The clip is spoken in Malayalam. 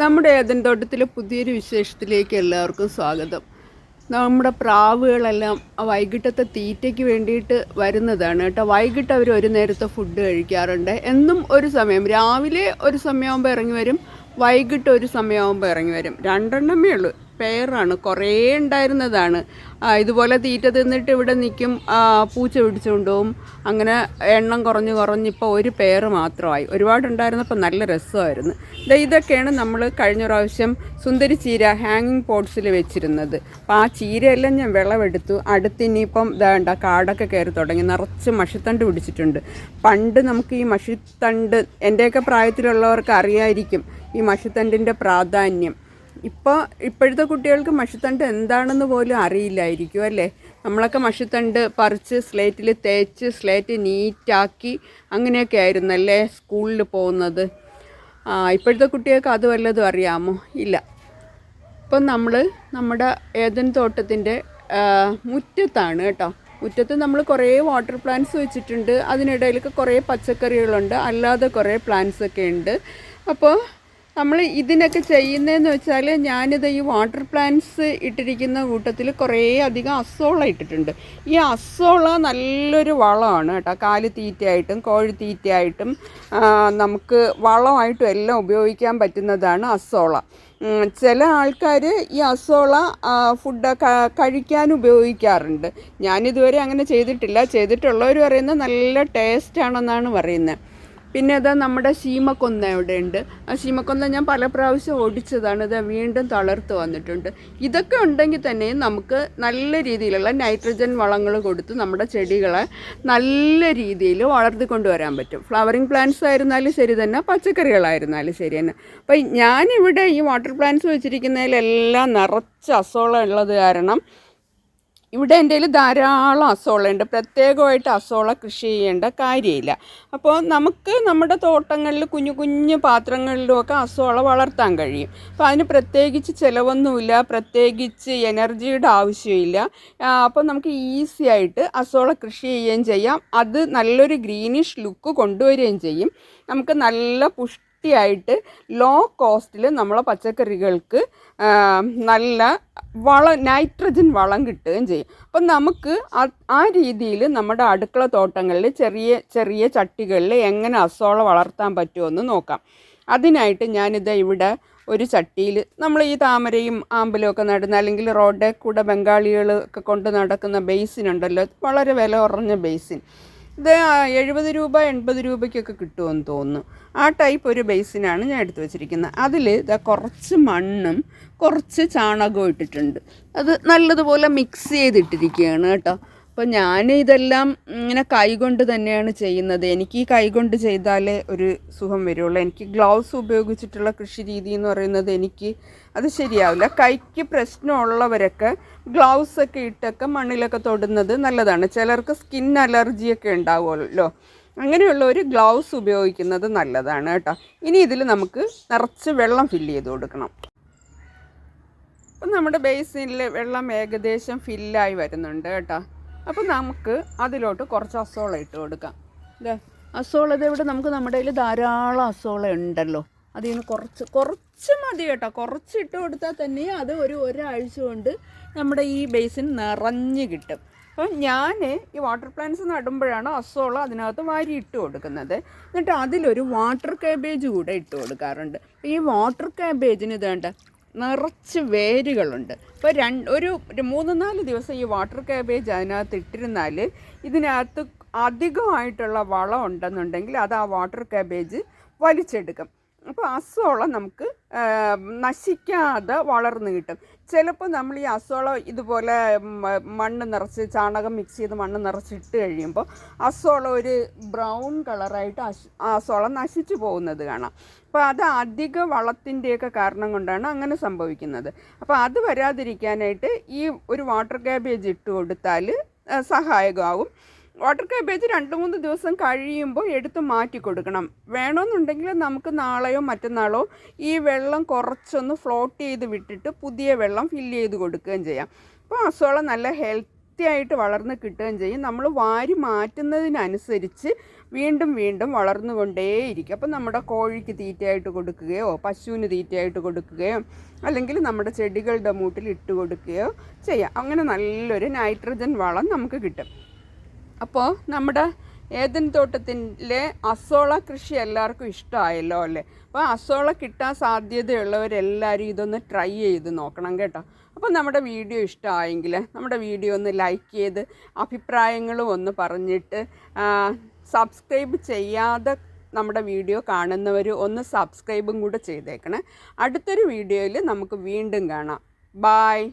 നമ്മുടെ ഏതൻ തോട്ടത്തിലെ പുതിയൊരു വിശേഷത്തിലേക്ക് എല്ലാവർക്കും സ്വാഗതം. നമ്മുടെ പ്രാവുകളെല്ലാം വൈകിട്ടത്തെ തീറ്റയ്ക്ക് വേണ്ടിയിട്ട് വരുന്നതാണ് കേട്ടോ. വൈകിട്ട് അവർ ഒരു നേരത്തെ ഫുഡ് കഴിക്കാറുണ്ട്. എന്നും ഒരു സമയം. രാവിലെ ഒരു സമയമാകുമ്പോൾ ഇറങ്ങി വരും. വൈകിട്ട് ഒരു സമയമാകുമ്പോൾ ഇറങ്ങി വരും. രണ്ടെണ്ണമേ ഉള്ളൂ. പെയറാണ്. കുറേ ഉണ്ടായിരുന്നതാണ്. ഇതുപോലെ തീറ്റ തിന്നിട്ട് ഇവിടെ നിൽക്കും പൂച്ച പിടിച്ചുകൊണ്ട് പോകും അങ്ങനെ എണ്ണം കുറഞ്ഞ് കുറഞ്ഞിപ്പോൾ ഒരു പെയർ മാത്രമായി. ഒരുപാടുണ്ടായിരുന്നപ്പോൾ നല്ല രസമായിരുന്നു. ഇതൊക്കെയാണ് നമ്മൾ കഴിഞ്ഞ പ്രാവശ്യം സുന്ദരി ചീര ഹാങ്ങിങ് പോട്ട്സിൽ വെച്ചിരുന്നത്. അപ്പോൾ ആ ചീരയെല്ലാം ഞാൻ വിളവെടുത്തു. അടുത്ത് ഇനിയിപ്പം ഇതാണ്ട കാടൊക്കെ കയറി തുടങ്ങി. നിറച്ച് മഷിത്തണ്ട് പിടിച്ചിട്ടുണ്ട്. പണ്ട് നമുക്ക് ഈ മഷിത്തണ്ട് എന്റെയൊക്കെ പ്രായത്തിലുള്ളവർക്ക് അറിയായിരിക്കും ഈ മഷിത്തണ്ടിന്റെ പ്രാധാന്യം. ഇപ്പോൾ ഇപ്പോഴത്തെ കുട്ടികൾക്ക് മഷിത്തണ്ട് എന്താണെന്ന് പോലും അറിയില്ലായിരിക്കും അല്ലേ? നമ്മളൊക്കെ മഷിത്തണ്ട് പറിച്ച് സ്ലേറ്റിൽ തേച്ച് സ്ലേറ്റ് നീറ്റാക്കി അങ്ങനെയൊക്കെ ആയിരുന്നു അല്ലേ സ്കൂളിൽ പോകുന്നത്? ആ ഇപ്പോഴത്തെ കുട്ടികൾക്ക് അത് വല്ലതും അറിയാമോ? ഇല്ല. ഇപ്പം നമ്മൾ നമ്മുടെ ഏതൻ തോട്ടത്തിന്റെ മുറ്റത്താണ് കേട്ടോ. മുറ്റത്ത് നമ്മൾ കുറേ വാട്ടർ പ്ലാന്റ്സ് വെച്ചിട്ടുണ്ട്. അതിനിടയിലൊക്കെ കുറേ പച്ചക്കറികളുണ്ട്. അല്ലാതെ കുറേ പ്ലാന്റ്സ് ഒക്കെ ഉണ്ട്. അപ്പോൾ നമ്മൾ ഇതിനൊക്കെ ചെയ്യുന്നതെന്ന് വെച്ചാൽ ഞാനിത് ഈ വാട്ടർ പ്ലാന്റ്സ് ഇട്ടിരിക്കുന്ന കൂട്ടത്തിൽ കുറേ അധികം അസോള ഇട്ടിട്ടുണ്ട്. ഈ അസോള നല്ലൊരു വളമാണ് കേട്ടോ. കാൽ തീറ്റയായിട്ടും കോഴി തീറ്റയായിട്ടും നമുക്ക് വളമായിട്ടും എല്ലാം ഉപയോഗിക്കാൻ പറ്റുന്നതാണ് അസോള. ചില ആൾക്കാർ ഈ അസോള ഫുഡ് കഴിക്കാൻ ഉപയോഗിക്കാറുണ്ട്. ഞാനിതുവരെ അങ്ങനെ ചെയ്തിട്ടില്ല. ചെയ്തിട്ടുള്ളവർ പറയുന്നത് നല്ല ടേസ്റ്റ് ആണെന്നാണ് പറയുന്നത്. പിന്നെ ഇതാ നമ്മുടെ ശീമക്കൊന്ന ഇവിടെ ഉണ്ട് ആ ശീമക്കൊന്ന ഞാൻ പല പ്രാവശ്യം ഓടിച്ചതാണ്. ഇത് വീണ്ടും തളർത്ത് വന്നിട്ടുണ്ട്. ഇതൊക്കെ ഉണ്ടെങ്കിൽ തന്നെ നമുക്ക് നല്ല രീതിയിലുള്ള നൈട്രജൻ വളങ്ങൾ കൊടുത്ത് നമ്മുടെ ചെടികളെ നല്ല രീതിയിൽ വളർത്തിക്കൊണ്ടുവരാൻ പറ്റും. ഫ്ലവറിങ് പ്ലാന്റ്സ് ആയിരുന്നാലും ശരി തന്നെ പച്ചക്കറികളായിരുന്നാലും ശരി തന്നെ. അപ്പം ഞാനിവിടെ ഈ വാട്ടർ പ്ലാന്റ്സ് വെച്ചിരിക്കുന്നതിലെല്ലാം നിറച്ച് അസോളം ഉള്ളത് കാരണം ഇവിടെ എന്റെ കയ്യിൽ ധാരാളം അസോളയുണ്ട് പ്രത്യേകമായിട്ട് അസോള കൃഷി ചെയ്യേണ്ട കാര്യമില്ല. അപ്പോൾ നമുക്ക് നമ്മുടെ തോട്ടങ്ങളിൽ കുഞ്ഞു കുഞ്ഞു പാത്രങ്ങളിലുമൊക്കെ അസോള വളർത്താൻ കഴിയും. അപ്പോൾ അതിന് പ്രത്യേകിച്ച് ചിലവൊന്നുമില്ല. പ്രത്യേകിച്ച് എനർജിയുടെ ആവശ്യമില്ല. അപ്പോൾ നമുക്ക് ഈസി ആയിട്ട് അസോള കൃഷി ചെയ്യുകയും ചെയ്യാം. അത് നല്ലൊരു ഗ്രീനിഷ് ലുക്ക് കൊണ്ടുവരികയും ചെയ്യും. നമുക്ക് നല്ല പുഷ് വൃത്തിയായിട്ട് ലോ കോസ്റ്റിൽ നമ്മളെ പച്ചക്കറികൾക്ക് നല്ല വള നൈട്രജൻ വളം കിട്ടുകയും ചെയ്യും. അപ്പം നമുക്ക് ആ- രീതിയിൽ നമ്മുടെ അടുക്കള തോട്ടങ്ങളിൽ ചെറിയ ചെറിയ ചട്ടികളിൽ എങ്ങനെ അസോള വളർത്താൻ പറ്റുമെന്ന് നോക്കാം. അതിനായിട്ട് ഞാനിത് ഇവിടെ ഒരു ചട്ടിയിൽ നമ്മൾ ഈ താമരയും ആമ്പലും ഒക്കെ നടുന്ന അല്ലെങ്കിൽ റോഡിൽ കൂടെ ബംഗാളികൾ ഒക്കെ കൊണ്ട് നടക്കുന്ന ബേസിൻ ഉണ്ടല്ലോ വളരെ വില കുറഞ്ഞ ബേസിൻ ഇത് എഴുപത് രൂപ എൺപത് രൂപയ്ക്കൊക്കെ കിട്ടുമെന്ന് തോന്നുന്നു. ആ ടൈപ്പ് ഒരു ബേസിനാണ് ഞാൻ എടുത്തു വെച്ചിരിക്കുന്നത്. അതിൽ ഇതാ കുറച്ച് മണ്ണും കുറച്ച് ചാണകവും ഇട്ടിട്ടുണ്ട്. അത് നല്ലതുപോലെ മിക്സ് ചെയ്തിട്ടിരിക്കുകയാണ് കേട്ടോ. അപ്പോൾ ഞാൻ ഇതെല്ലാം ഇങ്ങനെ കൈകൊണ്ട് തന്നെയാണ് ചെയ്യുന്നത്. എനിക്ക് ഈ കൈകൊണ്ട് ചെയ്താലേ ഒരു സുഖം വരുള്ളൂ. എനിക്ക് ഗ്ലൗസ് ഉപയോഗിച്ചിട്ടുള്ള കൃഷി രീതി എന്ന് പറയുന്നത് എനിക്ക് അത് ശരിയാവില്ല. കൈക്ക് പ്രശ്നമുള്ളവരൊക്കെ ഗ്ലൗസ് ഒക്കെ ഇട്ടൊക്കെ മണ്ണിലൊക്കെ തൊടുന്നത് നല്ലതാണ്. ചിലർക്ക് സ്കിൻ അലർജിയൊക്കെ ഉണ്ടാവുമല്ലോ. അങ്ങനെയുള്ളവർ ഗ്ലൗസ് ഉപയോഗിക്കുന്നത് നല്ലതാണ് കേട്ടോ. ഇനി ഇതിൽ നമുക്ക് നിറച്ച് വെള്ളം ഫില്ല് ചെയ്ത് കൊടുക്കണം. അപ്പം നമ്മുടെ ബേസിനിൽ വെള്ളം ഏകദേശം ഫില്ലായി വരുന്നുണ്ട് കേട്ടോ. അപ്പം നമുക്ക് അതിലോട്ട് കുറച്ച് അസോള ഇട്ട് കൊടുക്കാം. ഇതേ അസോള ഇത് ഇവിടെ നമുക്ക് നമ്മുടെ കയ്യിൽ ധാരാളം അസോള ഉണ്ടല്ലോ. അതിൽ നിന്ന് കുറച്ച് കുറച്ച് മതി കേട്ടോ. കുറച്ച് ഇട്ട് കൊടുത്താൽ തന്നെ അത് ഒരു ഒരാഴ്ച കൊണ്ട് നമ്മുടെ ഈ ബേസിൻ നിറഞ്ഞ് കിട്ടും. അപ്പം ഞാൻ ഈ വാട്ടർ പ്ലാന്റ്സ് നടുമ്പോഴാണ് അസോള അതിനകത്ത് വാരി ഇട്ട് കൊടുക്കുന്നത്. എന്നിട്ട് അതിലൊരു വാട്ടർ കാബേജ് കൂടെ ഇട്ട് കൊടുക്കാറുണ്ട്. ഈ വാട്ടർ കാബേജിന് ഇതേണ്ട നിറച്ച് വേരുകളുണ്ട്. ഇപ്പോൾ രണ്ട് ഒരു മൂന്ന് നാല് ദിവസം ഈ വാട്ടർ കാബേജ് അതിനകത്ത് ഇട്ടിരുന്നാൽ ഇതിനകത്ത് അധികമായിട്ടുള്ള വളം ഉണ്ടെന്നുണ്ടെങ്കിൽ അത് ആ വാട്ടർ കാബേജ് വലിച്ചെടുക്കും. അപ്പോൾ അസോള നമുക്ക് നശിക്കാതെ വളർന്നു കിട്ടും. ചിലപ്പോൾ നമ്മൾ ഈ അസോള ഇതുപോലെ മണ്ണ് നിറച്ച് ചാണകം മിക്സ് ചെയ്ത് മണ്ണ് നിറച്ചിട്ട് കഴിയുമ്പോൾ അസോള ഒരു ബ്രൗൺ കളറായിട്ട് അസോളം നശിച്ചു പോകുന്നത് കാണാം. അപ്പോൾ അത് അധിക വളത്തിന്റെയൊക്കെ കാരണം കൊണ്ടാണ് അങ്ങനെ സംഭവിക്കുന്നത്. അപ്പോൾ അത് വരാതിരിക്കാനായിട്ട് ഈ ഒരു വാട്ടർ ക്യാബേജ് ഇട്ട് കൊടുത്താൽ സഹായകമാവും വാട്ടർ കാബേജ് രണ്ട് മൂന്ന് ദിവസം കഴിയുമ്പോൾ എടുത്ത് മാറ്റി കൊടുക്കണം. വേണമെന്നുണ്ടെങ്കിൽ നമുക്ക് നാളെയോ മറ്റന്നാളോ ഈ വെള്ളം കുറച്ചൊന്ന് ഫ്ലോട്ട് ചെയ്ത് വിട്ടിട്ട് പുതിയ വെള്ളം ഫില്ല് ചെയ്ത് കൊടുക്കുകയും ചെയ്യാം. അപ്പോൾ അസോള നല്ല ഹെൽത്തി ആയിട്ട് വളർന്ന് കിട്ടുകയും ചെയ്യും. നമ്മൾ വാരി മാറ്റുന്നതിനനുസരിച്ച് വീണ്ടും വീണ്ടും വളർന്നുകൊണ്ടേയിരിക്കും. അപ്പം നമ്മുടെ കോഴിക്ക് തീറ്റയായിട്ട് കൊടുക്കുകയോ പശുവിന് തീറ്റയായിട്ട് കൊടുക്കുകയോ അല്ലെങ്കിൽ നമ്മുടെ ചെടികളുടെ മൂട്ടിൽ ഇട്ട് കൊടുക്കുകയോ ചെയ്യാം. അങ്ങനെ നല്ലൊരു നൈട്രജൻ വളം നമുക്ക് കിട്ടും. അപ്പോൾ നമ്മുടെ ഏതൻ തോട്ടത്തിലെ അസോള കൃഷി എല്ലാവർക്കും ഇഷ്ടമായല്ലോ അല്ലേ? അപ്പോൾ അസോള കിട്ടാൻ സാധ്യതയുള്ളവരെല്ലാവരും ഇതൊന്ന് ട്രൈ ചെയ്ത് നോക്കണം കേട്ടോ. അപ്പോൾ നമ്മുടെ വീഡിയോ ഇഷ്ടമായെങ്കിൽ നമ്മുടെ വീഡിയോ ഒന്ന് ലൈക്ക് ചെയ്ത് അഭിപ്രായങ്ങളും ഒന്ന് പറഞ്ഞിട്ട് സബ്സ്ക്രൈബ് ചെയ്യാതെ നമ്മുടെ വീഡിയോ കാണുന്നവർ ഒന്ന് സബ്സ്ക്രൈബും കൂടെ ചെയ്തേക്കണേ. അടുത്തൊരു വീഡിയോയിൽ നമുക്ക് വീണ്ടും കാണാം. ബായ്